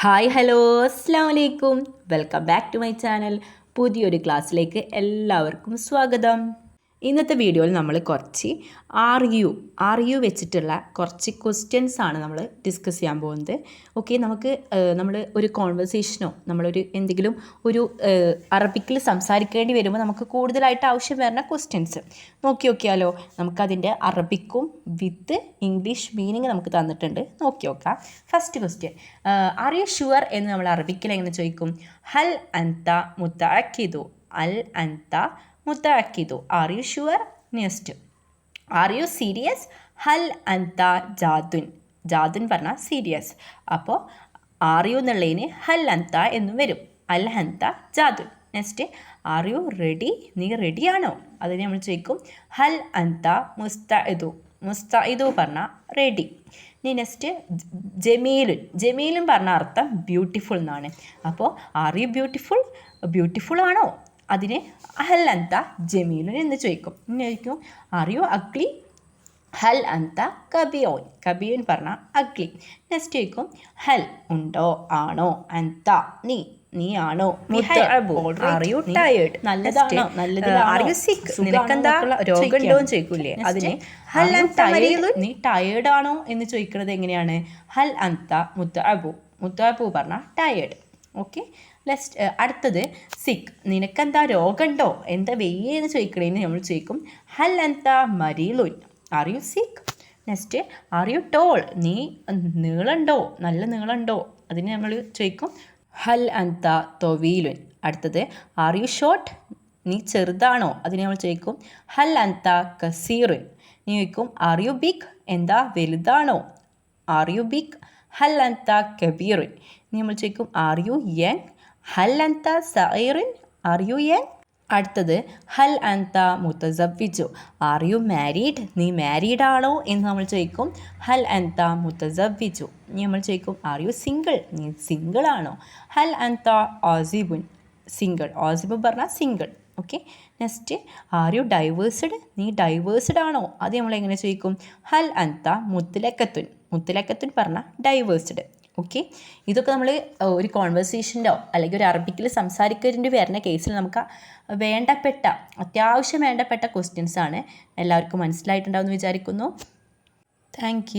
Hi hello അസ്സാം വലൈക്കും welcome back to my channel. പുതിയൊരു ക്ലാസ്സിലേക്ക് എല്ലാവർക്കും സ്വാഗതം. ഇന്നത്തെ വീഡിയോയിൽ നമ്മൾ കുറച്ച് ആർ യു ആർ യു വെച്ചിട്ടുള്ള കുറച്ച് ക്വസ്റ്റ്യൻസ് ആണ് നമ്മൾ ഡിസ്കസ് ചെയ്യാൻ പോകുന്നത്. ഓക്കെ നമുക്ക് നമ്മൾ ഒരു കോൺവെർസേഷനോ നമ്മളൊരു എന്തെങ്കിലും ഒരു അറബിക്കിൽ സംസാരിക്കേണ്ടി വരുമ്പോൾ നമുക്ക് കൂടുതലായിട്ട് ആവശ്യം വരുന്ന ക്വസ്റ്റ്യൻസ് നോക്കി നോക്കിയാലോ നമുക്കതിന്റെ അറബിക്കും വിത്ത് ഇംഗ്ലീഷ് മീനിങ് നമുക്ക് തന്നിട്ടുണ്ട്. നോക്കി നോക്കാം. First question are you sure എന്ന് നമ്മൾ അറബിക്കിൽ എങ്ങനെ ചോദിക്കും? ഹൽ അൻത മുത്ത അൽ അൻത മുത്തഅക്കിദു are you sure next are you serious ഹൽ അന്ത ജാദുൻ ജാദുൻ പറഞ്ഞാൽ സീരിയസ് അപ്പോൾ ആർ യു എന്നുള്ളതിന് ഹൽ അന്ത എന്നും വരും. അൽ ഹന്ത ജാദുൻ നെക്സ്റ്റ് ആർ യു റെഡി നീ റെഡിയാണോ അതിന് നമ്മൾ ചോദിക്കും ഹൽ അന്ത മുസ്ത ഇതു മുസ്ത ഇതു പറഞ്ഞാൽ റെഡി നീ നെക്സ്റ്റ് ജമീലുൻ ജമീലും പറഞ്ഞ അർത്ഥം ബ്യൂട്ടിഫുൾ എന്നാണ്. അപ്പോൾ ആർ യു ബ്യൂട്ടിഫുൾ ബ്യൂട്ടിഫുൾ ആണോ? അതിന് ഹൽ അന്ത ജമീലുൻ എന്ന് ചോദിക്കും. ഇനി ചോദിക്കും അറിയോ അഗ്ലി ഹൽ അന്ത കബിയോൻ. കബിയോൻ പറഞ്ഞാൽ അഗ്ലി നെക്സ്റ്റ് ചോദിക്കും ഹൽ ഉണ്ടോ? ആണോ? അന്ത നീ നീ ആണോ? ആർ യു ടയേർഡ് നല്ലതാണോ സിക്ക് നിനക്കെന്താ രോഗമുണ്ടോ എന്ന് ചോദിക്കൂലേ അതിന് ഹൽ അന്ത നീ ടയേർഡ് ആണോ എന്ന് ചോദിക്കുന്നത് എങ്ങനെയാണ്? ഹൽ അന്ത മുത്തു മുത്തു പറഞ്ഞാൽ ടയേർഡ് ഓക്കെ ലെസ്റ്റ് അടുത്തത് സിക്ക് നിനക്കെന്താ രോഗമുണ്ടോ? എന്താ വെയ്യെന്ന് ചോദിക്കണേന്ന് നമ്മൾ ചോദിക്കും. ഹൽ എന്താ മരീലുൻ are you sick next are you tall നീ നീളമുണ്ടോ നല്ല നീളമുണ്ടോ അതിന് നമ്മൾ ചോദിക്കും. ഹൽ അന്ത തൊവീലുൻ അടുത്തത് ആർ യു ഷോർട്ട് നീ ചെറുതാണോ? അതിന് നമ്മൾ ചോദിക്കും. ഹൽ അന്ത കസീറുൻ. നീ ചോദിക്കും ആർ യു ബിഗ് എന്താ? വലുതാണോ? ആർ യു ബിഗ് ഹൽ കബീറുൻ നീ നമ്മൾ ചോദിക്കും ആർ യു യങ് ഹൽ അന്ത സൈറിൻ ആർ യു യങ് അടുത്തത് ഹൽ അന്ത മുത്തസവ്വിജു. ആർ യു മാരീഡ് നീ മാരീഡ് ആണോ? എന്ന് നമ്മൾ ചോദിക്കും. ഹൽ അന്ത ഇനി നമ്മൾ ചോദിക്കും ആർ യു സിംഗിൾ നീ സിംഗിൾ ആണോ? ഹൽ അന്ത ഓസിബുൻ സിംഗിൾ ഓസിബ് പറഞ്ഞാൽ single okay next are you divorced നീ ഡൈവേഴ്സ്ഡ് ആണോ? അത് നമ്മൾ എങ്ങനെ ചോദിക്കും? ഹൽ അന്ത മുത്തലക്കത്തുൻ. മുത്തലക്കത്തുൻ പറഞ്ഞ ഡൈവേഴ്സ്ഡ് ഓക്കെ ഇതൊക്കെ നമ്മൾ ഒരു കോൺവെർസേഷന്റെ അല്ലെങ്കിൽ ഒരു അറബിക്കിൽ സംസാരിക്കേണ്ടി വരുന്ന കേസിൽ നമുക്ക് വേണ്ടപ്പെട്ട അത്യാവശ്യം വേണ്ടപ്പെട്ട ക്വസ്റ്റ്യൻസ് ആണ് എല്ലാവർക്കും മനസ്സിലായിട്ടുണ്ടാവുമെന്ന് വിചാരിക്കുന്നു. താങ്ക്